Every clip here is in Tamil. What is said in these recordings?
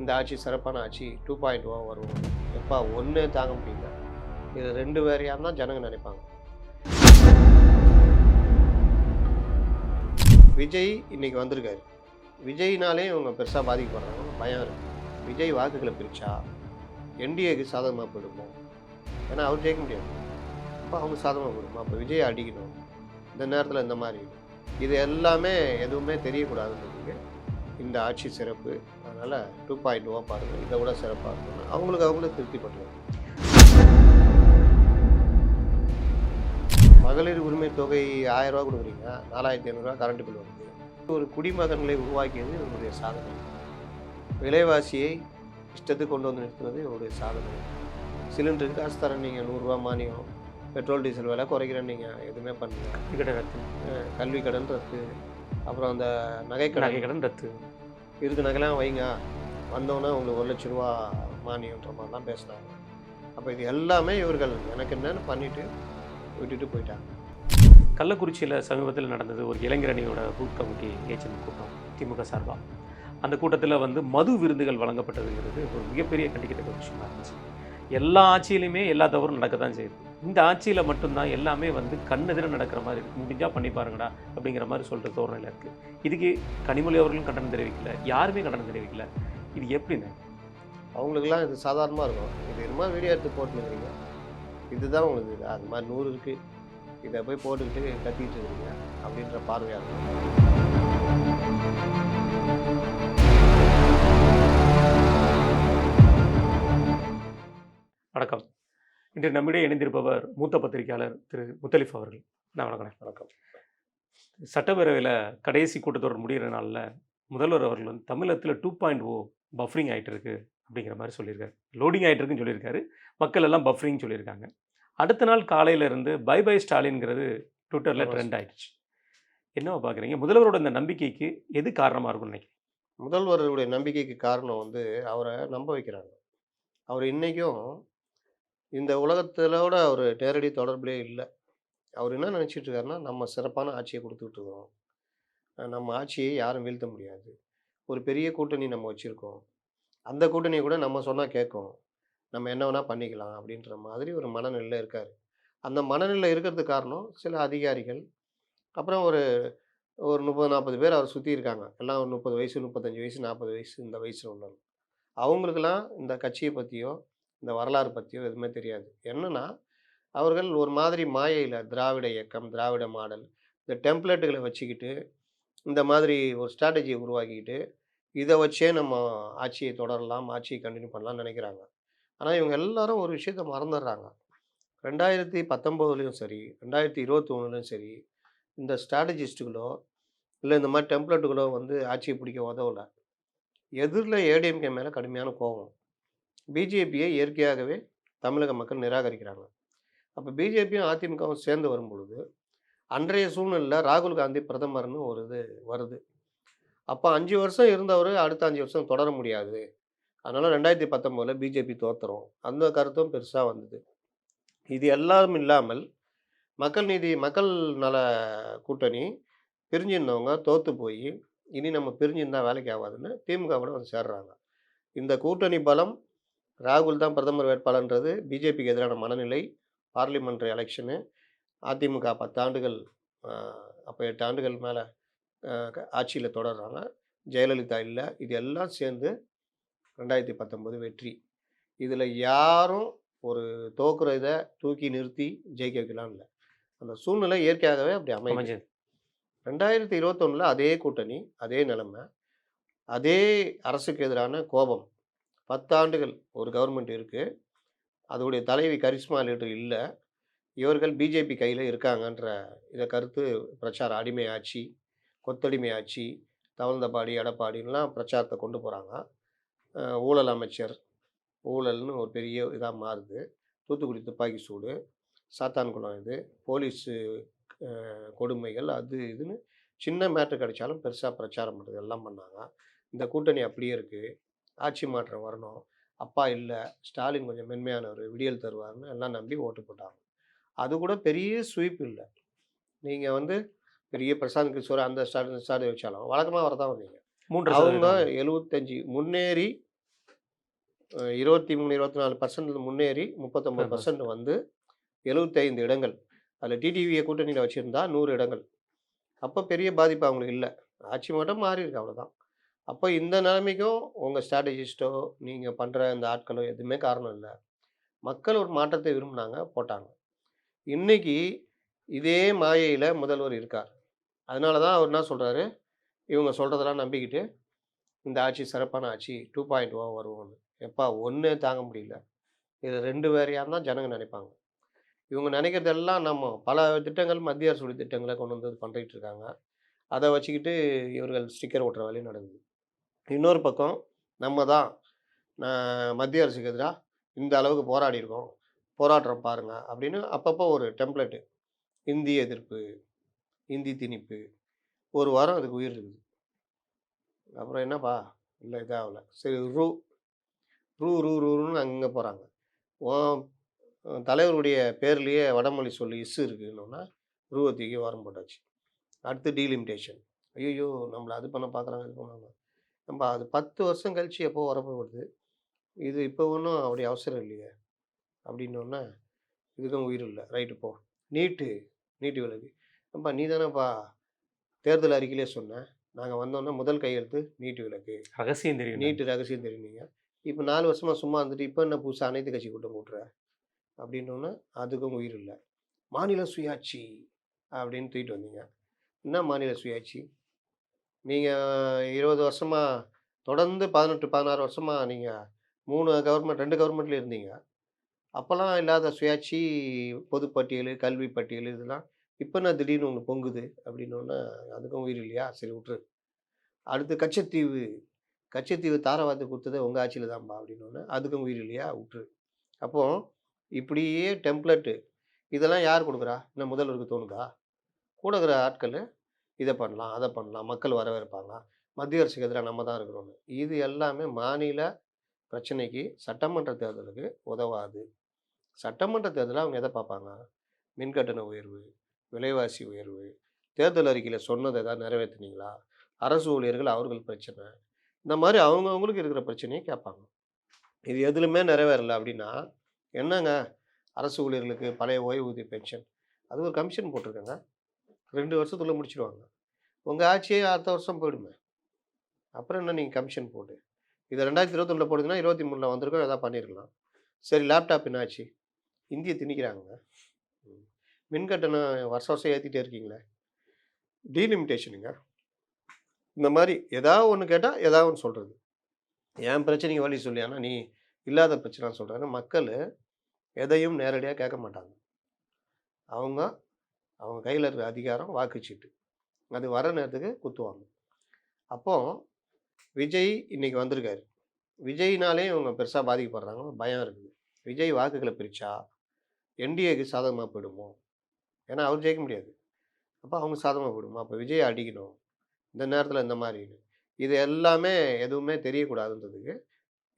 இந்த ஆட்சி சிறப்பான ஆட்சி டூ பாயிண்ட் ஓ வரும். எப்பா ஒன்று தாங்க முடியல. இது ரெண்டு வேறையாக தான் ஜனங்க நினைப்பாங்க. விஜய் இன்னைக்கு வந்திருக்காரு. விஜய்னாலே இவங்க பெருசாக பாதிக்கப்படுறாங்க. பயம் இருக்கு. விஜய் வாக்குகளை பிரித்தா என்டிஏக்கு சாதகமாக போயிடுமோ? ஏன்னா அவர் ஜெயிக்க முடியாது. அப்போ அவங்க சாதகமாக போயிடுமா? அப்போ விஜய் அடிக்கணும். இந்த நேரத்தில் இந்த மாதிரி. இது எல்லாமே எதுவுமே தெரியக்கூடாதுன்னு இந்த ஆட்சி சிறப்பு. அதனால் டூ பாயிண்ட் ஓ பாருங்கள் இதை விட சிறப்பாக இருக்கணும் அவங்களுக்கு அவங்களே திருப்தி பண்ணுவாங்க மகளிர் உரிமை தொகை ஆயிரம் ரூபா கொடுக்குறீங்க. நாலாயிரத்தி ஐநூறுரூவா கரண்ட் பில் வருது. ஒரு குடிமகன்களை உருவாக்கியது இவருடைய சாதனை. விலைவாசியை இஷ்டத்துக்கு கொண்டு வந்து நிறுத்துவது இவருடைய சாதனை. சிலிண்டருக்கு காசு தரேன் நீங்கள் நூறுரூவா மானியம். பெட்ரோல் டீசல் விலை குறைக்கிறேன்னு நீங்கள் எதுவுமே பண்ணல. நகை ரத்து. கல்வி கடன் ரத்து. அப்புறம் அந்த நகைக்கடன் நகை கடன் ரத்து. இருக்கு நகைலாம் வைங்க. வந்தோன்னே உங்களுக்கு ஒரு லட்ச ரூபா மானியன்ற மாதிரிலாம் பேசுனாங்க. அப்போ இது எல்லாமே இவர்கள் எனக்கு என்னன்னு பண்ணிட்டு விட்டுட்டு போயிட்டாங்க. கள்ளக்குறிச்சியில் சமீபத்தில் நடந்தது ஒரு இளைஞரணியோட பூத் கமிட்டி ஏஜென்ட் கூட்டம் திமுக சார்பாக அந்த கூட்டத்தில் வந்து மது விருந்துகள் வழங்கப்பட்டதுங்கிறது ஒரு மிகப்பெரிய கண்டிக்கத்தக்க விஷயமா இருந்துச்சு. எல்லா ஆட்சியிலையுமே எல்லா தவறும் நடக்க தான் செய்யுது. இந்த ஆட்சியில் மட்டும்தான் எல்லாமே வந்து கண்ணெதிர நடக்கிற மாதிரி இருக்கு. முடிஞ்சா பண்ணி பாருங்கடா அப்படிங்கிற மாதிரி சொல்கிற தோரணையில் இருக்குது இதுக்கு கனிமொழி அவர்களும் கண்டனம் தெரிவிக்கல. யாருமே கண்டனம் தெரிவிக்கல. இது எப்படின்னு? அவங்களுக்குலாம் இது சாதாரணமாக இருக்கும். இது என்னமா வீடியோ எடுத்து போட்டுருக்கிறீங்க இதுதான் உங்களுக்கு இது. அது மாதிரி நூறு இருக்குது இதை போய் போட்டுக்கிட்டு கத்திக்கிட்டு இருக்கிறீங்க அப்படின்ற பார்வையாக இருக்கும். வணக்கம். இன்று நம்மிடையே இணைந்திருப்பவர் மூத்த பத்திரிகையாளர் திரு முத்தலிஃப் அவர்கள். நான் வணக்கம். வணக்கம். சட்டப்பேரவையில் கடைசி கூட்டத்தொடர் முடிகிற நாளில் முதல்வர் அவர்கள் வந்து தமிழகத்தில் டூ பாயிண்ட் ஓ பஃப்ரிங் ஆகிட்டு இருக்கு அப்படிங்கிற மாதிரி சொல்லியிருக்காரு. லோடிங் ஆகிட்டு இருக்குன்னு சொல்லியிருக்காரு. மக்கள் எல்லாம் பஃப்ரிங் சொல்லியிருக்காங்க. அடுத்த நாள் காலையில இருந்து பை பை ஸ்டாலின்ங்கிறது ட்விட்டரில். ட்ரெண்ட் ஆயிடுச்சு. என்னவா பார்க்குறீங்க முதல்வரோட இந்த நம்பிக்கைக்கு எது காரணமாக இருக்கும்னு நினைக்கிறேன் முதல்வருடைய நம்பிக்கைக்கு காரணம் வந்து அவரை நம்ப வைக்கிறாங்க. அவர் இன்னைக்கும் இந்த உலகத்திலோட அவர் நேரடி தொடர்புலே இல்லை. அவர் என்ன நினச்சிட்டு இருக்காருன்னா நம்ம சிறப்பான ஆட்சியை கொடுத்துக்கிட்டு இருக்கிறோம் நம்ம ஆட்சியை யாரும் வீழ்த்த முடியாது. ஒரு பெரிய கூட்டணி நம்ம வச்சுருக்கோம். அந்த கூட்டணி கூட நம்ம சொன்னால் கேட்கும். நம்ம என்ன வேணால் பண்ணிக்கலாம் அப்படின்ற மாதிரி ஒரு மனநிலையில் இருக்கார். அந்த மனநிலை இருக்கிறதுக்கு காரணம் சில அதிகாரிகள். அப்புறம் ஒரு ஒரு முப்பது நாற்பது பேர் அவர் சுற்றி இருக்காங்க. எல்லாம் ஒரு முப்பது வயசு முப்பத்தஞ்சு வயசு நாற்பது வயசு இந்த வயசில் உள்ளவங்க. அவங்களுக்கெல்லாம் இந்த கட்சியை பற்றியோ இந்த வரலாறு பற்றியோ எதுவுமே தெரியாது. என்னன்னா அவர்கள் ஒரு மாதிரி மாயையில் திராவிட இயக்கம் திராவிட மாடல் இந்த டெம்ப்ளேட்டுகளை வச்சுக்கிட்டு இந்த மாதிரி ஒரு ஸ்ட்ராட்டஜியை உருவாக்கிக்கிட்டு இதை வச்சே நம்ம ஆட்சியை தொடரலாம் ஆட்சியை கண்டினியூ பண்ணலாம்னு நினைக்கிறாங்க. ஆனால் இவங்க எல்லாரும் ஒரு விஷயத்த மறந்துடுறாங்க. ரெண்டாயிரத்தி பத்தொம்போதுலேயும் சரி ரெண்டாயிரத்தி இருபத்தி ஒன்றுலையும் சரி இந்த ஸ்ட்ராட்டஜிஸ்ட்டுகளோ இல்லை இந்த மாதிரி டெம்ப்ளேட்டுகளோ வந்து ஆட்சியை பிடிக்க உதவலை. எதிரில் ஏடிஎம்கே மேலே கடுமையான கோபம். பிஜேபியை இயற்கையாகவே தமிழக மக்கள் நிராகரிக்கிறாங்க. அப்போ பிஜேபியும் அதிமுகவும் சேர்ந்து வரும் பொழுது அன்றைய சூழ்நிலையில் ராகுல் காந்தி பிரதமர்னு ஒரு இது வருது. அப்போ அஞ்சு வருஷம் இருந்தவர் அடுத்த அஞ்சு வருஷம் தொடர முடியாது. அதனால் ரெண்டாயிரத்தி பத்தொம்போதில் பிஜேபி தோத்துறோம் அந்த கருத்தும் பெருசாக வந்தது. இது எல்லாரும் இல்லாமல் மக்கள் நீதி மக்கள் நல கூட்டணி பிரிஞ்சிருந்தவங்க தோற்று போய் இனி நம்ம பிரிஞ்சிருந்தால் வேலைக்கு ஆகாதுன்னு திமுகவோட வந்து சேர்றாங்க. இந்த கூட்டணி பலம் ராகுல் தான் பிரதமர் வேட்பாளர்ன்றது. பிஜேபிக்கு எதிரான மனநிலை பார்லிமெண்ட் எலெக்ஷனு அதிமுக பத்தாண்டுகள் அப்போ எட்டு ஆண்டுகள் மேலே ஆட்சியில் தொடர்றாங்க. ஜெயலலிதா இல்லை. இது எல்லாம் சேர்ந்து ரெண்டாயிரத்தி பத்தொம்போது வெற்றி. இதில் யாரும் ஒரு தோக்குற இதை தூக்கி நிறுத்தி ஜெயிக்க வைக்கலாம் இல்லை. அந்த சூழ்நிலை இயற்கையாகவே அப்படி அமைஞ்சு அமைஞ்சது. ரெண்டாயிரத்தி இருபத்தொன்னில் அதே கூட்டணி அதே நிலைமை அதே அரசுக்கு எதிரான கோபம் பத்தாண்டுகள் ஒரு கவர்மெண்ட் இருக்குது அதோடைய தலைவி கரிஷ்மா லீடர் இல்லை. இவர்கள் பிஜேபி கையில் இருக்காங்கன்ற இதை கருத்து பிரச்சாரம் அடிமை ஆட்சி கொத்தடிமை ஆட்சி தவழ்ந்தபாடி எடப்பாடின்லாம் பிரச்சாரத்தை கொண்டு போகிறாங்க ஊழல் அமைச்சர் ஊழல்னு ஒரு பெரிய இதாக மாறுது. தூத்துக்குடி துப்பாக்கி சூடு சாத்தான்குளம் இது போலீஸு கொடுமைகள் அது இதுன்னு சின்ன மேட்ரு கிடைச்சாலும் பெருசாக பிரச்சாரம் பண்ணுறது எல்லாம் பண்ணாங்க. இந்த கூட்டணி அப்படியே இருக்குது ஆட்சி மாற்றம் வரணும். அப்பா இல்லை ஸ்டாலின் கொஞ்சம் மென்மையானவர் விடியல் தருவார்னு எல்லாம் நம்பி ஓட்டு போட்டாங்க. அது கூட பெரிய ஸ்வீப் இல்லை. நீங்கள் வந்து பெரிய பிரசாந்த் கிஷோர் அந்த இந்த ஸ்டார் வச்சாலும் வழக்கமாக வரதான் வந்தீங்க. மூன்று அவங்க எழுபத்தஞ்சி முன்னேறி இருபத்தி மூணு இருபத்தி நாலு பர்சன்ட் முன்னேறி முப்பத்தொம்பது. பர்சன்ட் வந்து எழுபத்தைந்து இடங்கள். அதில் டிடிவியை கூட்டணியில் வச்சுருந்தா நூறு இடங்கள். அப்போ பெரிய பாதிப்பு அவங்களுக்கு இல்லை. ஆட்சி மட்டும் மாறி இருக்கு அவ்வளோதான் அப்போ இந்த நிலைமைக்கும் உங்கள் ஸ்ட்ராட்டஜிஸ்ட்டோ நீங்கள் பண்ணுற இந்த ஆட்களோ எதுவுமே காரணம் இல்லை. மக்கள் ஒரு மாற்றத்தை விரும்பினாங்க போட்டாங்க. இன்னைக்கு இதே மாயையில் முதல்வர் இருக்கார். அதனால தான் அவர் என்ன சொல்கிறாரு இவங்க சொல்கிறதெல்லாம் நம்பிக்கிட்டு இந்த ஆட்சி சிறப்பான ஆட்சி டூ பாயிண்ட் ஓ வருவோம்னு எப்பா ஒன்று தாங்க முடியல. இது ரெண்டு வேறையாக தான் ஜனங்க நினைப்பாங்க. இவங்க நினைக்கிறதெல்லாம் நம்ம பல திட்டங்கள் மத்திய அரசுடைய திட்டங்களை கொண்டு வந்து பண்ணிட்டு இருக்காங்க. அதை வச்சுக்கிட்டு இவர்கள் ஸ்டிக்கர் ஓட்டுற வேலையும் நடக்குது. இன்னொரு பக்கம் நம்ம தான் மத்திய அரசுக்கு எதிராக இந்த அளவுக்கு போராடி இருக்கோம். போராட்டம் பாருங்க அப்படின்னு அப்பப்போ ஒரு டெம்ப்ளேட்டு. இந்தி எதிர்ப்பு இந்தி திணிப்பு ஒரு வாரம் அதுக்கு உயிர் இருக்குது. அப்புறம் என்னப்பா? இல்லை இதாகல சரி ரூ ரூ ரூ ரூன்னு அங்கே போகிறாங்க தலைவருடைய பேர்லேயே வடமொழி சொல்லி இஸ்ஸு இருக்குன்னா ரூவை வாரம் போட்டாச்சு. அடுத்து டீலிமிட்டேஷன். ஐயோ நம்மளை அது பண்ண பார்க்குறாங்க இது பண்ணாங்க நம்ம அது பத்து வருஷம் கழிச்சு எப்போ வரப்போகுது? இது இப்போ ஒன்றும் அப்படி அவசரம் இல்லையே? அப்படின்னோடனே இதுக்கும் உயிர் இல்லை. ரைட்டு போ. நீட்டு நீட்டு விலக்கு ஏம்பா நீ தானேப்பா தேர்தல் அறிக்கையிலே சொன்னேன் நாங்கள் வந்தோன்னே முதல் கையெழுத்து நீட்டு விலக்கு ரகசியம் தெரியும் நீட்டு ரகசியம் தெரியுங்க இப்போ நாலு வருஷமாக சும்மா இருந்துட்டு இப்போ என்ன புதுசாக அனைத்து கட்சி கூட்டம் கூட்டுற? அப்படின்னோன்னே அதுக்கும் உயிர் இல்லை. மாநில சுயாட்சி அப்படின்னு தூக்கிட்டு வந்தீங்க. என்ன மாநில சுயாட்சி? நீங்கள் இருபது வருஷமாக தொடர்ந்து பதினெட்டு பதினாறு வருஷமாக நீங்கள் மூணு கவர்மெண்ட் ரெண்டு கவர்மெண்ட்டில் இருந்தீங்க. அப்போல்லாம் இல்லாத சுயாட்சி பொதுப்பட்டியல் கல்வி பட்டியல் இதெல்லாம் இப்போ நான் திடீர்னு ஒன்று பொங்குது அப்படின்னோடனே அதுக்கும் உயிர் இல்லையா? சரி விட்டுரு. அடுத்து கச்சத்தீவு. கச்சத்தீவு தாரவாத்து கொடுத்தது உங்கள் ஆட்சியில் தான்ப்பா அப்படின்னோடனே அதுக்கும் உயிர் இல்லையா? விட்டுரு. அப்போ இப்படியே டெம்ப்ளெட்டு இதெல்லாம் யார் கொடுக்குறா? இன்னும் முதல்வருக்கு தோணுதா? கூட இருக்கிற ஆட்கள் இதை பண்ணலாம் அதை பண்ணலாம் மக்கள் வரவேற்பாங்க. மத்திய அரசுக்கு எதிராக நம்ம தான் இருக்கிறோன்னு இது எல்லாமே மாநில பிரச்சனைக்கு சட்டமன்ற தேர்தலுக்கு உதவாது. சட்டமன்ற தேர்தலில் அவங்க எதை பார்ப்பாங்க? மின்கட்டண உயர்வு விலைவாசி உயர்வு தேர்தல் அறிக்கையில் சொன்னதை ஏதாவது நிறைவேற்றினீங்களா அரசு ஊழியர்கள் அவர்கள் பிரச்சனை. இந்த மாதிரி அவங்கவுங்களுக்கு இருக்கிற பிரச்சனையை கேட்பாங்க. இது எதுலுமே நிறைவேறலை அப்படின்னா என்னங்க? அரசு ஊழியர்களுக்கு பழைய ஓய்வூதிய பென்ஷன். அது ஒரு கமிஷன் போட்டிருக்கேங்க. ரெண்டு வருஷத்துக்குள்ளே முடிச்சிடுவாங்க உங்கள் ஆட்சியே அடுத்த வருஷம் போயிடுமே. அப்புறம் என்ன நீங்கள் கமிஷன் போட்டு? இது ரெண்டாயிரத்தி இருபத்தொன்னில் போடுதுன்னா இருபத்தி மூணில் வந்திருக்கோம் எதாவது பண்ணியிருக்கலாம் சரி லேப்டாப் என்னாச்சு? இந்தியை திணிக்கிறாங்க. மின்கட்டணம் மின் கட்டணம் வருஷம் வருஷம் ஏற்றிட்டே இருக்கீங்களே. டீலிமிட்டேஷனுங்க இந்த மாதிரி ஏதாவது ஒன்று கேட்டால் ஏதாவது ஒன்று சொல்கிறது என் பிரச்சனைக்கு வழி சொல்லி. ஆனால் நீ இல்லாத பிரச்சனை சொல்கிறாங்க மக்கள் எதையும் நேரடியாக கேட்க மாட்டாங்க. அவங்க அவங்க கையில் இருக்கிற அதிகாரம் வாக்குச்சீட்டு. அது வர நேரத்துக்கு குத்துவாங்க. அப்போது விஜய் இன்றைக்கி வந்திருக்காரு. விஜய்னாலே இவங்க பெருசாக பாதிக்கப்படுறாங்க. பயம் இருக்குது. விஜய் வாக்குகளை பிரித்தா என்டிஏக்கு சாதகமாக போயிடுமோ? ஏன்னா அவர் ஜெயிக்க முடியாது. அப்போ அவங்க சாதகமாக போயிடுமோ? அப்போ விஜய் அடிக்கணும். இந்த நேரத்தில் இந்த மாதிரி இது எல்லாமே எதுவுமே தெரியக்கூடாதுன்றதுக்கு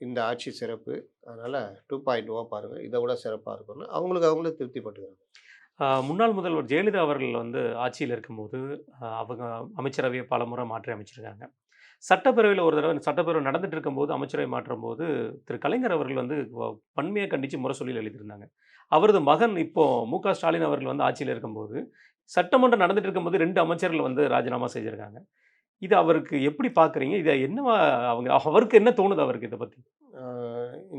இந்த ஆட்சி சிறப்பு. அதனால் டூ பாயிண்ட் ஓ பாருங்கள் இதை விட சிறப்பாக இருக்கும்னு அவங்களுக்கு அவங்களே திருப்திப்பட்டுக்கிறாங்க முன்னாள் முதல்வர் ஜெயலலிதா அவர்கள் வந்து ஆட்சியில் இருக்கும்போது அவங்க அமைச்சரவையை பல முறை மாற்றி அமைச்சிருக்காங்க. சட்டப்பேரவையில் ஒரு தடவை சட்டப்பேரவை நடந்துட்டு இருக்கும்போது அமைச்சரவை மாற்றும் போது திரு. கலைஞர் அவர்கள் வந்து பன்மையை வன்மையை கண்டித்து சொல்லி எழுதியிருந்தாங்க. அவரது மகன் இப்போது மு. க. ஸ்டாலின் அவர்கள் வந்து ஆட்சியில் இருக்கும்போது சட்டமன்றம் நடந்துட்டு இருக்கும்போது ரெண்டு அமைச்சர்கள் வந்து ராஜினாமா செஞ்சிருக்காங்க. இது அவருக்கு எப்படி பார்க்குறீங்க இதை என்னவா அவங்க அவருக்கு என்ன தோணுது அவருக்கு இதை பற்றி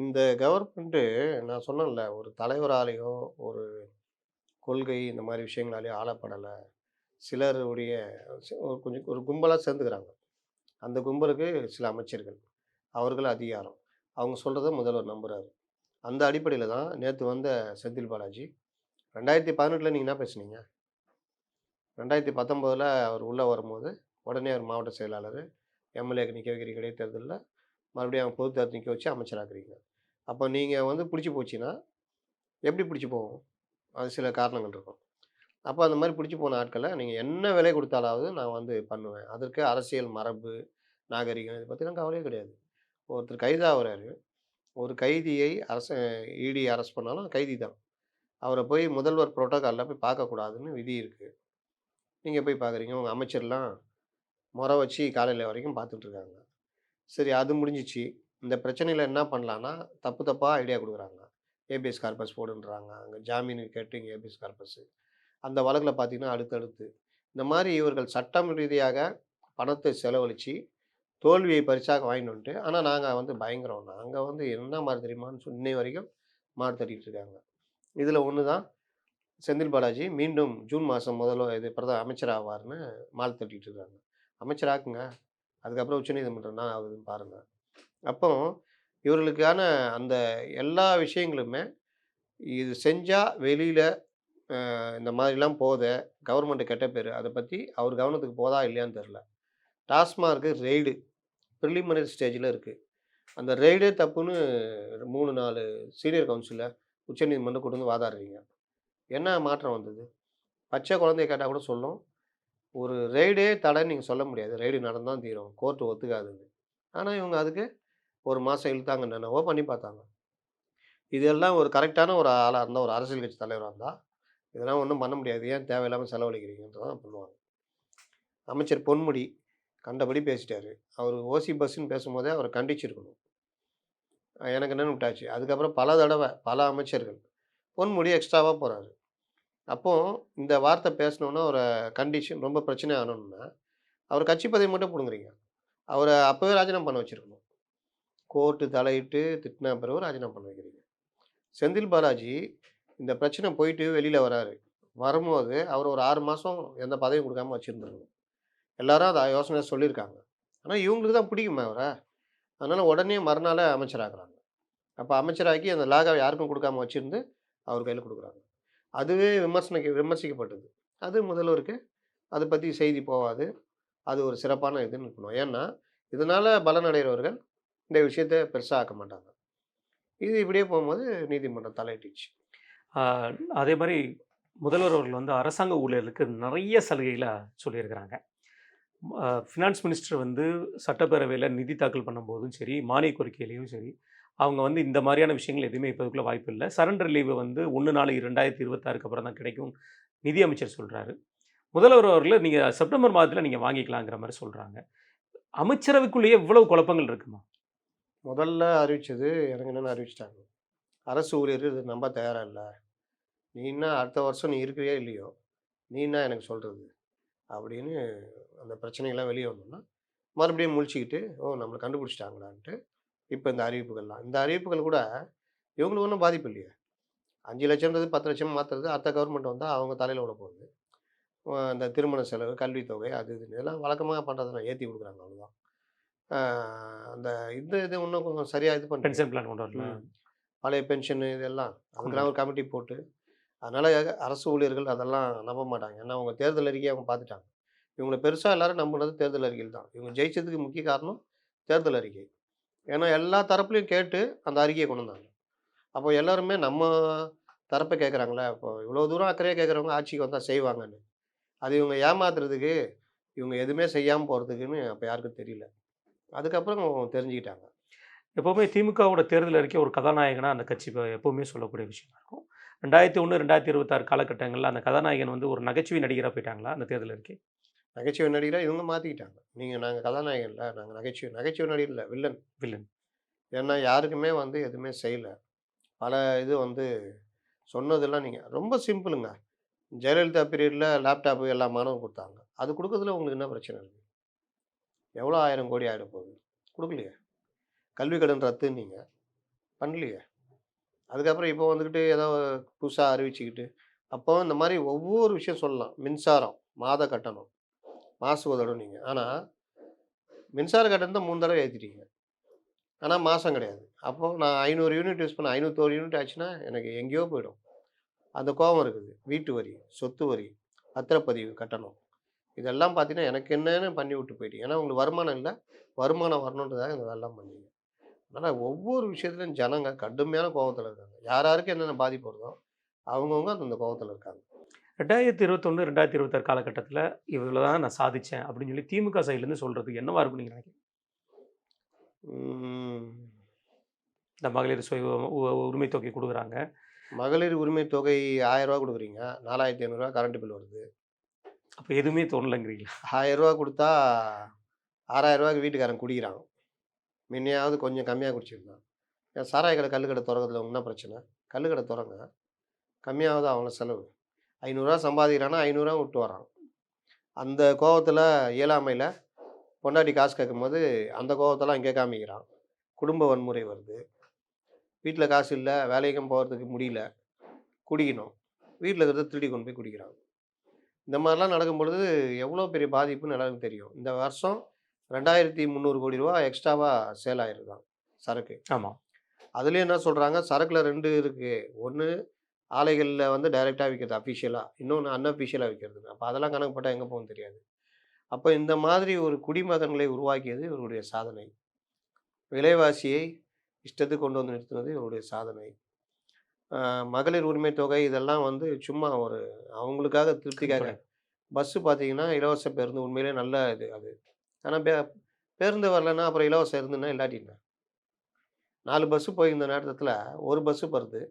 இந்த கவர்மெண்ட்டு நான் சொன்னேன்ல ஒரு தலைவராலேயோ ஒரு கொள்கை இந்த மாதிரி விஷயங்களாலேயே ஆளப்படலை சிலருடைய ஒரு கொஞ்சம் ஒரு கும்பலாக சேர்ந்துக்கிறாங்க. அந்த கும்பலுக்கு சில அமைச்சர்கள் அவர்கள் அதிகாரம். அவங்க சொல்கிறத முதல்வர் நம்புறாரு. அந்த அடிப்படையில் தான் நேற்று வந்த செந்தில் பாலாஜி ரெண்டாயிரத்தி பதினெட்டில் நீங்கள் என்ன பேசுனீங்க? ரெண்டாயிரத்தி பத்தொம்போதில் அவர் உள்ளே வரும்போது உடனே அவர் மாவட்ட செயலாளர் எம்எல்ஏக்கு நிற்க வைக்கிறீங்க இடைத்தேர்தலில் மறுபடியும் அவங்க பொது தேர்தல் நிற்க வச்சு அமைச்சராக்குறீங்க. அப்போ நீங்கள் வந்து பிடிச்சி போச்சுன்னா எப்படி பிடிச்சி போகும் அது சில காரணங்கள் இருக்கும். அப்போ அந்த மாதிரி பிடிச்சி போன ஆட்களை நீங்கள் என்ன விலை கொடுத்தாலாவது நான் வந்து பண்ணுவேன். அதற்கு அரசியல் மரபு நாகரிகம் இதை பற்றிலாம் கவலையே கிடையாது. ஒருத்தர் கைதாகிறாரு ஒரு கைதியை அரச இடி அரெஸ்ட் பண்ணாலும் கைதி தான். அவரை போய் முதல்வர் புரோட்டோக்காலில் போய் பார்க்கக்கூடாதுன்னு விதி இருக்குது நீங்கள் போய் பார்க்குறீங்க. உங்கள் அமைச்சர்லாம் முறை வச்சு காலையில் வரைக்கும் பார்த்துட்ருக்காங்க சரி அது முடிஞ்சிச்சு. இந்த பிரச்சனையில் என்ன பண்ணலான்னா தப்பு தப்பாக ஐடியா கொடுக்குறாங்க. ஏபிஎஸ் கார்பஸ் போடுன்றாங்க. அங்கே ஜாமீன் கேட்டு இங்கே ஏபிஎஸ் கார்பஸ். அந்த வழக்கில் பார்த்தீங்கன்னா அடுத்தடுத்து. இந்த மாதிரி இவர்கள் சட்டம் ரீதியாக பணத்தை செலவழித்து தோல்வியை பரிசாக வாங்கிட்டு வந்துட்டு ஆனால் நாங்கள் வந்து பயங்கரம். நாங்கள் வந்து என்ன மாதிரி தெரியுமான்னு இன்னை வரைக்கும் மாறு தட்டிகிட்டு இருக்காங்க. இதில் ஒன்று தான் செந்தில் பாலாஜி மீண்டும் ஜூன் மாதம் முதல்ல இது பிரதம அமைச்சராவார்னு ஆவார்னு தட்டிட்டு இருக்காங்க. அமைச்சராக்குங்க அதுக்கப்புறம் உச்சநீதிமன்றம் தான் ஆகுதுன்னு பாருங்கள் அப்போ இவர்களுக்கான அந்த எல்லா விஷயங்களுமே இது செஞ்சால் வெளியில் இந்த மாதிரிலாம் போத கவர்மெண்ட்டு கெட்ட பேர். அதை பற்றி அவர் கவனத்துக்கு போதா இல்லையான்னு தெரில. டாஸ்மார்க்கு ரெய்டு ப்ரிலிமினரி ஸ்டேஜில் இருக்குது அந்த ரெய்டே தப்புன்னு மூணு நாலு சீனியர் கவுன்சிலில் உச்சநீதிமன்றம் கொண்டு வந்து வாதாடுறீங்க. என்ன மாற்றம் வந்தது? பச்சை குழந்தைய கேட்டால் கூட சொல்லும். ஒரு ரெய்டே தடைன்னு நீங்கள் சொல்ல முடியாது. ரெய்டு நடந்தான் தீரும். கோர்ட்டு ஒத்துக்காதுங்க ஆனால் இவங்க அதுக்கு ஒரு மாதம் இழுத்தாங்க என்னென்னவோ பண்ணி பார்த்தாங்க. இதெல்லாம் ஒரு கரெக்டான ஒரு ஆளாக இருந்தால் ஒரு அரசியல் கட்சி தலைவராக இருந்தால் இதெல்லாம் ஒன்றும் பண்ண முடியாது. ஏன் தேவையில்லாமல் செலவழிக்கிறீங்கன்றதான் பண்ணுவாங்க. அமைச்சர் பொன்முடி கண்டபடி பேசிட்டார். அவர் ஓசி பஸ்ஸுன்னு பேசும்போதே அவரை கண்டிச்சிருக்கணும். எனக்கு என்னென்னு விட்டாச்சு. அதுக்கப்புறம் பல தடவை பல அமைச்சர்கள். பொன்முடி எக்ஸ்ட்ராவாக போகிறாரு அப்போது இந்த வார்த்தை பேசணுன்னா ஒரு கண்டிஷன் ரொம்ப பிரச்சனை ஆகணும்னா அவர் கட்சி பதவி மட்டும் பிடுங்குறீங்க. அவரை அப்போவே ராஜினாமா பண்ண வச்சுருக்கணும். கோர்ட்டு தலையிட்டு திட்டின பிறகு ராஜினாமா பண்ண வைக்கிறீங்க. செந்தில் பாலாஜி இந்த பிரச்சனை போயிட்டு வெளியில் வராரு. வரும்போது அவர் ஒரு ஆறு மாதம் எந்த பதவியும் கொடுக்காம வச்சுருந்துருக்கணும். எல்லாரும் அதை யோசனை சொல்லியிருக்காங்க. ஆனால் இவங்களுக்கு தான் பிடிக்குமே அவரை. அதனால் உடனே மறுநாள் அமைச்சராகிறாங்க அப்போ அமைச்சராக்கி அந்த லாகாவை யாருக்கும் கொடுக்காம வச்சுருந்து அவர் கையில் கொடுக்குறாங்க. அதுவே விமர்சனிக்க விமர்சிக்கப்பட்டது. அது முதல்வருக்கு அதை பற்றி செய்தி போகாது. அது ஒரு சிறப்பான இதுன்னு இருக்கணும். ஏன்னா இதனால் பலனடைகிறவர்கள் இந்த விஷயத்தை பெருசாக ஆக்க மாட்டாங்க. இது இப்படியே போகும்போது நீதிமன்றம் தலையிட்டுச்சு. அதே மாதிரி முதல்வர் அவர்கள் வந்து அரசாங்க ஊழியர்களுக்கு நிறைய சலுகைகளை சொல்லியிருக்கிறாங்க. ஃபினான்ஸ் மினிஸ்டர் வந்து சட்டப்பேரவையில் நிதி தாக்கல் பண்ணும்போதும் சரி மானிய கோரிக்கையிலையும் சரி அவங்க வந்து இந்த மாதிரியான விஷயங்கள் எதுவுமே இப்போதுக்குள்ள வாய்ப்பு இல்லை. சரண்டர் லீவு வந்து ஒன்று நாலு ரெண்டாயிரத்தி இருபத்தாறுக்கு அப்புறம் தான் கிடைக்கும் நிதி அமைச்சர் சொல்கிறாரு முதல்வர் அவர்களை நீங்கள் செப்டம்பர் மாதத்தில் நீங்கள் வாங்கிக்கலாங்கிற மாதிரி சொல்கிறாங்க அமைச்சரவைக்குள்ளேயே இவ்வளவு குழப்பங்கள் இருக்குமா? முதல்ல அறிவிச்சது எனக்கு என்னென்னு அறிவிச்சிட்டாங்க. அரசு ஊழியர்கள் இது நம்ப தயாராக இல்லை நீன்னா அடுத்த வருஷம் நீ இருக்கிறியா இல்லையோ? நீன்னா எனக்கு சொல்கிறது அப்படின்னு அந்த பிரச்சனைகள்லாம் வெளியே வந்தோம்னா மறுபடியும் முழிச்சிக்கிட்டு ஓ நம்மளை கண்டுபிடிச்சிட்டாங்களான்ட்டு இப்போ இந்த அறிவிப்புகள்லாம். இந்த அறிவிப்புகள் கூட இவங்களுக்கு ஒன்றும் பாதிப்பு இல்லையே. அஞ்சு லட்சம்ன்றது பத்து லட்சம் மாற்றுறது அடுத்த கவர்மெண்ட் வந்தால் அவங்க தலையில் விட போகுது. இந்த திருமண செலவு கல்வித்தொகை அது இதுன்னு இதெல்லாம் வழக்கமாக பண்ணுறதெல்லாம் ஏற்றி கொடுக்குறாங்க அவ்வளோதான் அந்த இந்த இது இன்னும் கொஞ்சம் சரியாக இது பண்ணுறேன் பென்ஷன் பிளான் கொண்டு வரல பழைய பென்ஷன் இதெல்லாம் அதுக்கெல்லாம் ஒரு கமிட்டி போட்டு அதனால் அரசு ஊழியர்கள் அதெல்லாம் நம்ப மாட்டாங்க. ஏன்னா அவங்க தேர்தல் அறிக்கையை அவங்க பார்த்துட்டாங்க இவங்களை பெருசாக எல்லாரும் நம்பினது தேர்தல் அறிக்கையில் தான். இவங்க ஜெயிச்சதுக்கு முக்கிய காரணம் தேர்தல் அறிக்கை. ஏன்னா எல்லா தரப்புலையும் கேட்டு அந்த அறிக்கையை கொண்டு வந்தாங்க. அப்போ எல்லாருமே நம்ம தரப்பை கேட்குறாங்களே இப்போ இவ்வளோ தூரம் அக்கறையாக கேட்குறவங்க ஆட்சிக்கு வந்தால் செய்வாங்கன்னு. அது இவங்க ஏமாத்துறதுக்கு இவங்க எதுவுமே செய்யாமல் போகிறதுக்குன்னு அப்போ யாருக்கும் தெரியல. அதுக்கப்புறம் தெரிஞ்சுக்கிட்டாங்க. எப்போவுமே திமுகவோட தேர்தல் அறிக்கை ஒரு கதாநாயகனாக அந்த கட்சி எப்போவுமே சொல்லக்கூடிய விஷயமா இருக்கும். ரெண்டாயிரத்தி ஒன்று ரெண்டாயிரத்தி இருபத்தாறு காலகட்டங்களில் அந்த கதாநாயகன் வந்து ஒரு நகைச்சுவை நடிகராக போயிட்டாங்களா அந்த தேர்தல் அறிக்கை? நகைச்சுவை நடிகராக இவங்க மாற்றிக்கிட்டாங்க நீங்கள் நாங்கள் கதாநாயகன் இல்லை நாங்கள் நகைச்சுவை நகைச்சுவை நடிகர் இல்லை வில்லன். வில்லன். ஏன்னா யாருக்குமே வந்து எதுவுமே செய்யலை. பல இது வந்து சொன்னதெல்லாம் நீங்கள் ரொம்ப சிம்பிளுங்க. ஜெயலலிதா பீரியடில் லேப்டாப்பு எல்லா மாணவன் கொடுத்தாங்க. அது கொடுக்கறதுல உங்களுக்கு என்ன பிரச்சனை இருக்குது எவ்வளோ ஆயிரம் கோடி ஆகிட போகுது? கொடுக்கலையே. கல்வி கடன் ரத்து நீங்கள் பண்ணலையே. அதுக்கப்புறம் இப்போ வந்துக்கிட்டு ஏதோ புதுசாக அறிவிச்சுக்கிட்டு அப்போ இந்த மாதிரி ஒவ்வொரு விஷயம் சொல்லலாம். மின்சாரம் மாத கட்டணம் மாதம் ஒரு தடவை நீங்கள் ஆனால் மின்சார கட்டணத்தை மூணு தடவை ஏற்றிட்டீங்க ஆனால் மாதம் கிடையாது. அப்போ நான் ஐநூறு யூனிட் யூஸ் பண்ண ஐநூற்றோரு யூனிட் ஆச்சுன்னா எனக்கு எங்கேயோ போயிடும். அந்த கோபம் இருக்குது. வீட்டு வரி சொத்து வரி பத்திரப்பதிவு கட்டணம். இதெல்லாம் பார்த்தீங்கன்னா எனக்கு என்னன்னு பண்ணி விட்டு போயிட்டீங்க ஏன்னா உங்களுக்கு வருமானம் இல்லை. வருமானம் வரணுன்றதாக இந்த வேலைலாம் பண்ணீங்க. அதனால் ஒவ்வொரு விஷயத்துலையும் ஜனங்க கடுமையான கோபத்தில் இருக்காங்க. யார் யாருக்கு என்னென்ன பாதிப்பு வருதோ அவங்கவுங்க அந்த கோபத்தில் இருக்காங்க. ரெண்டாயிரத்தி இருபத்தொன்று ரெண்டாயிரத்தி இருபத்தாறு காலகட்டத்தில் இவ்வளோ தான் நான் சாதித்தேன் அப்படின்னு சொல்லி திமுக சைட்லேருந்து சொல்கிறதுக்கு என்னவா இருக்கும் நீங்கள் நினைக்கிறீங்க? இந்த மகளிர் சுய உரிமை தொகை கொடுக்குறாங்க. மகளிர் உரிமை தொகை ஆயிரம் ரூபா கொடுக்குறீங்க. நாலாயிரத்தி ஐநூறுரூவா கரண்ட் பில் வருது. அப்போ எதுவுமே தோணலைங்கிறீங்களா? ஆயிரம் ரூபா கொடுத்தா ஆறாயிரம் ரூபாய்க்கு வீட்டுக்காரன் குடிக்கிறான். முன்னையாவது கொஞ்சம் கம்மியாக குடிச்சிருந்தான். ஏன் சாராய கடை கல் கடை திறக்கிறதுல என்ன பிரச்சனை கல்லுக்கடை கடை திறங்க. கம்மியாவது அவன செலவு. ஐநூறுரூவா சம்பாதிக்கிறான்னா ஐநூறுரூவா விட்டு வரான் அந்த கோவத்தில் இயலாமையில் பொண்டாட்டி காசு கேட்கும்போது அந்த கோவத்தெல்லாம் இங்கே காமிக்கிறான். குடும்ப வன்முறை வருது. வீட்டில் காசு இல்லை வேலைக்கும் போகிறதுக்கு முடியல. குடிக்கணும். வீட்டில் இருக்கிறத திருடி கொண்டு போய் குடிக்கிறாங்க இந்த மாதிரிலாம் நடக்கும் பொழுது எவ்வளோ பெரிய பாதிப்புன்னு எல்லாருக்கும் தெரியும். இந்த வருஷம் ரெண்டாயிரத்தி முந்நூறு கோடி ரூபா எக்ஸ்ட்ராவாக சேல் ஆயிருக்கான் சரக்கு. ஆமாம் அதுலேயும் என்ன சொல்கிறாங்க சரக்கில் ரெண்டு இருக்குது ஒன்று ஆலைகளில் வந்து டைரெக்டாக விற்கிறது அஃபிஷியலாக இன்னொன்று அன்அஃபிஷியலாக விற்கிறது அப்போ அதெல்லாம் கணக்கு போட்டால் எங்கே போகும் தெரியாது. அப்போ இந்த மாதிரி ஒரு குடிமகன்களை உருவாக்கியது இவருடைய சாதனை. விலைவாசியை இஷ்டத்துக்கு கொண்டு வந்து நிறுத்தினது இவருடைய சாதனை. மகளிர் உரிமை தொகை இதெல்லாம் வந்து சும்மா ஒரு அவங்களுக்காக திருப்திக்காக. பஸ்ஸு பார்த்தீங்கன்னா இலவச பேருந்து உண்மையிலே நல்ல இது அது. ஆனால் பே பேருந்து வரலன்னா அப்புறம் இலவசம் இருந்துன்னா இல்லாட்டின்னா நாலு பஸ்ஸு போயிருந்த நேரத்தில் ஒரு பஸ்ஸு வருது.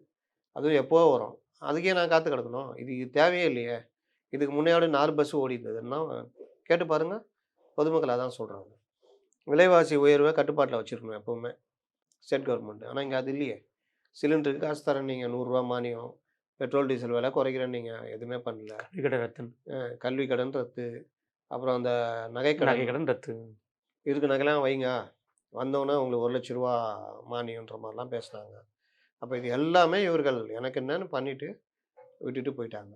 அதுவும் எப்போ வரும்? அதுக்கே நான் காத்து கிடக்கணும். இது தேவையே இல்லையே. இதுக்கு முன்னாடி நாலு பஸ்ஸு ஓடி இருந்ததுன்னா கேட்டு பாருங்கள் பொதுமக்கள் அதான் சொல்கிறாங்க விலைவாசி உயர்வை கட்டுப்பாட்டில் வச்சுருக்கணும் எப்போவுமே. State government. ஆனால் இங்கே அது இல்லையே. சிலிண்டருக்கு காசு தரேன் நீங்கள் நூறுரூவா மானியம் பெட்ரோல் டீசல் விலை குறைக்கிறேன் நீங்கள் எதுவுமே பண்ணல. விகட ரத்தன் கல்வி கடன் ரத்து. அப்புறம் அந்த நகைக்கடன் நகை கடன் ரத்து. இருக்கு நகைலாம் வைங்க. வந்தோன்னே உங்களுக்கு ஒரு லட்ச ரூபா மானியன்ற மாதிரிலாம் பேசுனாங்க. அப்போ இது எல்லாமே இவர்கள் எனக்கு என்னன்னு பண்ணிட்டு விட்டுட்டு போயிட்டாங்க.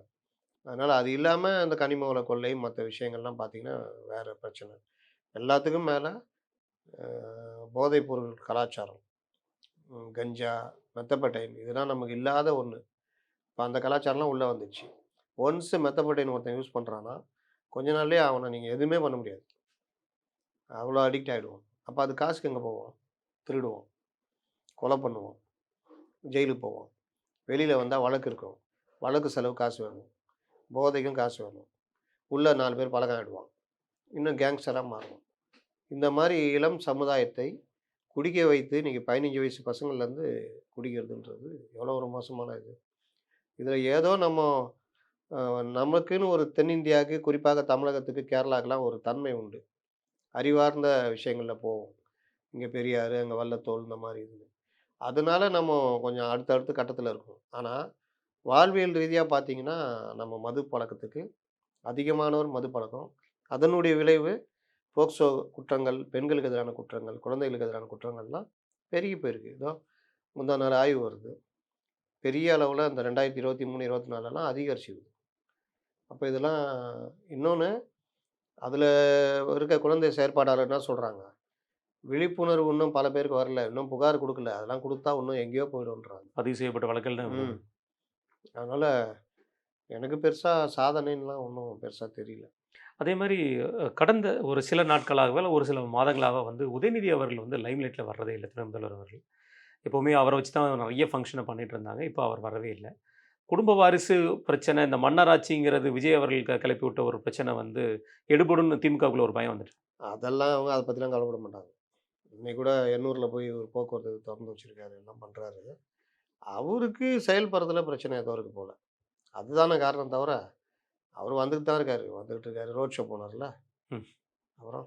அதனால் அது இல்லாமல் அந்த கனிம வள கொள்ளை மற்ற விஷயங்கள்லாம் பார்த்தீங்கன்னா வேறு பிரச்சனை. எல்லாத்துக்கும் மேலே போதைப் பொருள் கலாச்சாரம். ம், கஞ்சா மெத்தப்பட்டைன் இதெல்லாம் நமக்கு இல்லாத ஒன்று இப்போ அந்த கலாச்சாரம்லாம் உள்ளே வந்துச்சு. ஒன்ஸ் மெத்தப்பட்டைன் ஒருத்தன் யூஸ் பண்ணுறான்னா கொஞ்ச நாள்லேயே அவனை நீங்கள் எதுவுமே பண்ண முடியாது. அவ்வளோ அடிக்ட் ஆகிடுவோம் அப்போ அது காசுக்கு எங்கே போவோம்? திருடுவோம். கொலை பண்ணுவோம். ஜெயிலுக்கு போவோம். வெளியில் வந்தால் வழக்கு இருக்கும். வழக்கு செலவு காசு வேணும். போதைக்கும் காசு வேணும். உள்ளே நாலு பேர் பழக்கம் ஆகிடுவான் இன்னும் கேங்ஸ்டராக மாறுவோம் இந்த மாதிரி இளம் சமுதாயத்தை குடிக்க வைத்து இன்றைக்கி பதினஞ்சு வயசு பசங்கள்லேருந்து குடிக்கிறதுன்றது எவ்வளோ ஒரு மோசமான இது. இதில் ஏதோ நம்ம நமக்குன்னு ஒரு தென்னிந்தியாவுக்கு குறிப்பாக தமிழகத்துக்கு கேரளாக்கெலாம் ஒரு தன்மை உண்டு. அறிவார்ந்த விஷயங்களில் போவோம். இங்கே பெரியார் அங்கே வல்லத்தோல் இந்த மாதிரி இது. அதனால நம்ம கொஞ்சம் அடுத்தடுத்த கட்டத்தில் இருக்கோம். ஆனால் வாழ்வியல் ரீதியாக பார்த்தீங்கன்னா நம்ம மது பழக்கத்துக்கு அதிகமானவர் மது பழக்கம் அதனுடைய விளைவு போக்சோ குற்றங்கள் பெண்களுக்கு எதிரான குற்றங்கள் குழந்தைகளுக்கு எதிரான குற்றங்கள்லாம் பெருகி போயிருக்கு. இதோ முந்தா நாள் ஆய்வு வருது. பெரிய அளவில் இந்த ரெண்டாயிரத்தி இருபத்தி மூணு இருபத்தி நாலுலாம் அதிகரிச்சுது அப்போ இதெல்லாம் இன்னொன்று அதில் இருக்க குழந்தை செயற்பாடாளர் என்ன சொல்கிறாங்க விழிப்புணர்வு இன்னும் பல பேருக்கு வரல இன்னும் புகார் கொடுக்கல அதெல்லாம் கொடுத்தா இன்னும் எங்கேயோ போயிடும்ன்றாங்க. பதிவு செய்யப்பட்ட வழக்கல் அதனால் எனக்கு பெருசாக சாதனைன்னுலாம் ஒன்றும் பெருசாக தெரியல. அதே மாதிரி கடந்த ஒரு சில நாட்களாக இல்ல ஒரு சில மாதங்களாக வந்து உதயநிதி அவர்கள் வந்து லைம்லைட்டில் வர்றதே இல்லை துணை முதல்வர் அவர்கள். எப்போவுமே அவரை வச்சு தான் நிறைய ஃபங்க்ஷனை பண்ணிகிட்டு இருந்தாங்க. இப்போ அவர் வரவே இல்லை. குடும்ப வாரிசு பிரச்சனை இந்த மன்னராட்சிங்கிறது விஜய் அவர்கள் கிளப்பி விட்ட ஒரு பிரச்சனை வந்து எடுபடும்னு திமுகவுக்குள்ள ஒரு பயம் வந்துட்டு. அதெல்லாம் அவங்க அதை பற்றிலாம் கவலைப்பட மாட்டாங்க. இன்னைக்கு கூட எண்ணூரில் போய் ஒரு போக்குவரத்து திறந்து வச்சிருக்காரு எல்லாம் பண்ணுறாரு அவருக்கு செயல்படுறதுல பிரச்சனை ஏதோ இருக்கு போல். அதுதானே காரணம் தவிர அவர் வந்துட்டு தான் இருக்காரு. வந்துகிட்டு இருக்காரு. ரோட் ஷோ போனார்ல. அப்புறம்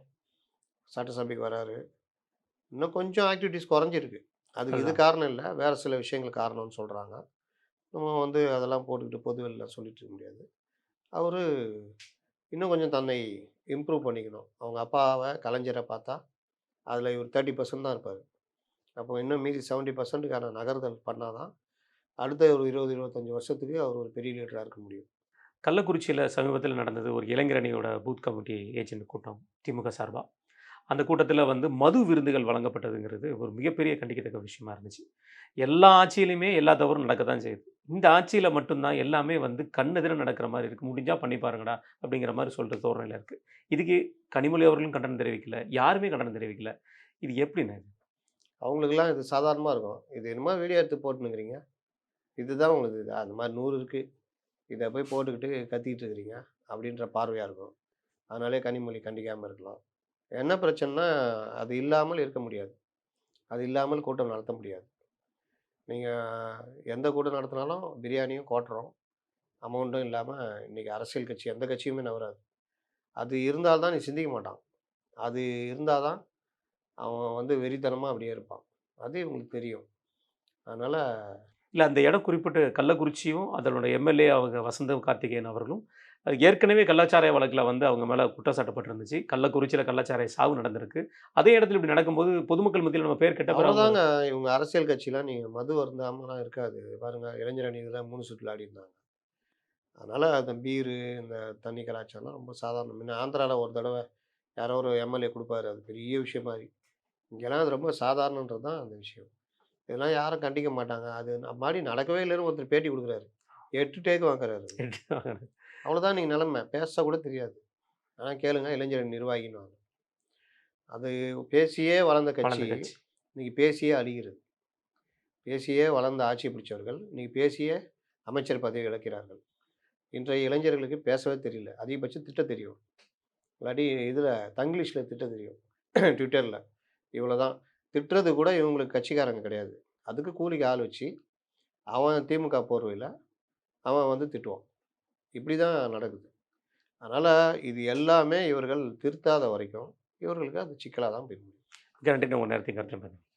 சட்டசபைக்கு வராரு. இன்னும் கொஞ்சம் ஆக்டிவிட்டீஸ் குறைஞ்சிருக்கு. அதுக்கு இது. காரணம் இல்லை. வேறு சில விஷயங்கள் காரணம்னு சொல்கிறாங்க நம்ம வந்து அதெல்லாம் போட்டுக்கிட்டு பொதுவெளியில் சொல்லிட்டு இருக்க முடியாது. அவர் இன்னும் கொஞ்சம் தன்னை இம்ப்ரூவ் பண்ணிக்கணும். அவங்க அப்பாவை கலைஞரை பார்த்தா அதில் இவர் தேர்ட்டி பர்சன்ட் தான் இருப்பார். அப்போ இன்னும் மீதி செவன்ட்டி பர்சன்ட்டுக்கான நகர்தல் பண்ணாதான் அடுத்த ஒரு இருபது இருபத்தஞ்சி வருஷத்துக்கு அவர் ஒரு பெரிய லீடராக இருக்க முடியும். கள்ளக்குறிச்சியில் சமீபத்தில் நடந்தது ஒரு இளைஞரணியோட பூத் கமிட்டி ஏஜென்ட் கூட்டம் திமுக சார்பாக அந்த கூட்டத்தில் வந்து மது விருந்துகள் வழங்கப்பட்டதுங்கிறது ஒரு மிகப்பெரிய கண்டிக்கத்தக்க விஷயமா இருந்துச்சு. எல்லா ஆட்சியிலையுமே எல்லா தவறும் நடக்க தான் செய்யுது. இந்த ஆட்சியில் மட்டும்தான் எல்லாமே வந்து கண்ணெதிர நடக்கிற மாதிரி இருக்குது முடிஞ்சால் பண்ணி பாருங்கடா அப்படிங்கிற மாதிரி சொல்கிற தோரணையில் இருக்குது இதுக்கு கனிமொழி அவர்களும் கண்டனம் தெரிவிக்கல. யாருமே கண்டனம் தெரிவிக்கல. இது எப்படின்னு அவங்களுக்கெல்லாம் இது சாதாரணமாக இருக்கும். இது என்னமோ வீடியோ எடுத்து போட்டுனுங்கிறீங்க இதுதான் உங்களுக்கு இது. அந்த மாதிரி நூறு இருக்குது இதை போய் போட்டுக்கிட்டு கத்திக்கிட்டு இருக்கிறீங்க அப்படின்ற பார்வையாக இருக்கும். அதனாலே கனிமொழி கண்டிக்காமல் இருக்கலாம். என்ன பிரச்சனைனா அது இல்லாமல் இருக்க முடியாது. அது இல்லாமல் கூட்டம் நடத்த முடியாது. நீங்கள் எந்த கூட்டம் நடத்தினாலும் பிரியாணியும் கோட்டுறோம். அமௌண்ட்டும் இல்லாமல் இன்றைக்கி அரசியல் கட்சி எந்த கட்சியுமே நவராது. அது இருந்தால் தான் நீ சிந்திக்க மாட்டான். அது இருந்தால் தான் அவன் வந்து வெறித்தனமாக அப்படியே இருப்பான். அது இவங்களுக்கு தெரியும். அதனால் இல்லை அந்த இடம் குறிப்பிட்டு கள்ளக்குறிச்சியும் அதனோட எம்எல்ஏ அவங்க வசந்த கார்த்திகேயன் அவர்களும் ஏற்கனவே கள்ளச்சாராய வழக்கில் வந்து அவங்க மேலே குற்றச்சாட்டப்பட்டிருந்துச்சு. கள்ளக்குறிச்சியில் கள்ளச்சாராய சாவு நடந்திருக்கு. அதே இடத்துல இப்படி நடக்கும்போது பொதுமக்கள் மத்தியில் நம்ம பேர் கெட்ட பிறகுதாங்க இவங்க அரசியல் கட்சியெலாம் நீங்கள் மது வருந்தாமலாம் இருக்காது. பாருங்க இளைஞர் அணி இதெல்லாம் மூணு சுற்றில் ஆடி இருந்தாங்க அதனால் அந்த பீரு இந்த தண்ணி கலாச்சாரம்லாம் ரொம்ப சாதாரணம். முன்ன ஆந்திராவில் ஒரு தடவை யாரோ ஒரு எம்எல்ஏ கொடுப்பாரு. அது பெரிய விஷயம் மாதிரி. இங்கெல்லாம் அது ரொம்ப சாதாரணன்றது தான் அந்த விஷயம். இதெல்லாம் யாரும் கண்டிக்க மாட்டாங்க. அது மாதிரி நடக்கவே இல்லைன்னு ஒருத்தர் பேட்டி கொடுக்குறாரு. எட்டு டேக்கு வாங்குறாரு அவ்வளோதான் நீங்கள் நிலமை. பேச கூட தெரியாது. ஆனால் கேளுங்க இளைஞர் நிர்வாகின்னு அது பேசியே வளர்ந்த கட்சி. இன்னைக்கு பேசியே அழிகிறது. பேசியே வளர்ந்த ஆட்சி பிடிச்சவர்கள் இன்னைக்கு பேசியே அமைச்சர் பதவி இழக்கிறார்கள். இன்றைய இளைஞர்களுக்கு பேசவே தெரியல. அதிகபட்சம் திட்ட தெரியும். இல்லாட்டி இதில் தங்கிலீஷில் திட்ட தெரியும். ட்விட்டரில் இவ்வளோ தான் திட்டுறது கூட இவங்களுக்கு கட்சிக்காரங்க கிடையாது. அதுக்கு கூலிக்கு ஆள் வச்சு அவன் திமுக போர்வையில் அவன் வந்து திட்டுவான். இப்படி தான் நடக்குது. அதனால் இது எல்லாமே இவர்கள் திருத்தாத வரைக்கும் இவர்களுக்கு அது சிக்கலாக தான் போய் முடியும். உங்கள் நேரத்தையும் கருத்து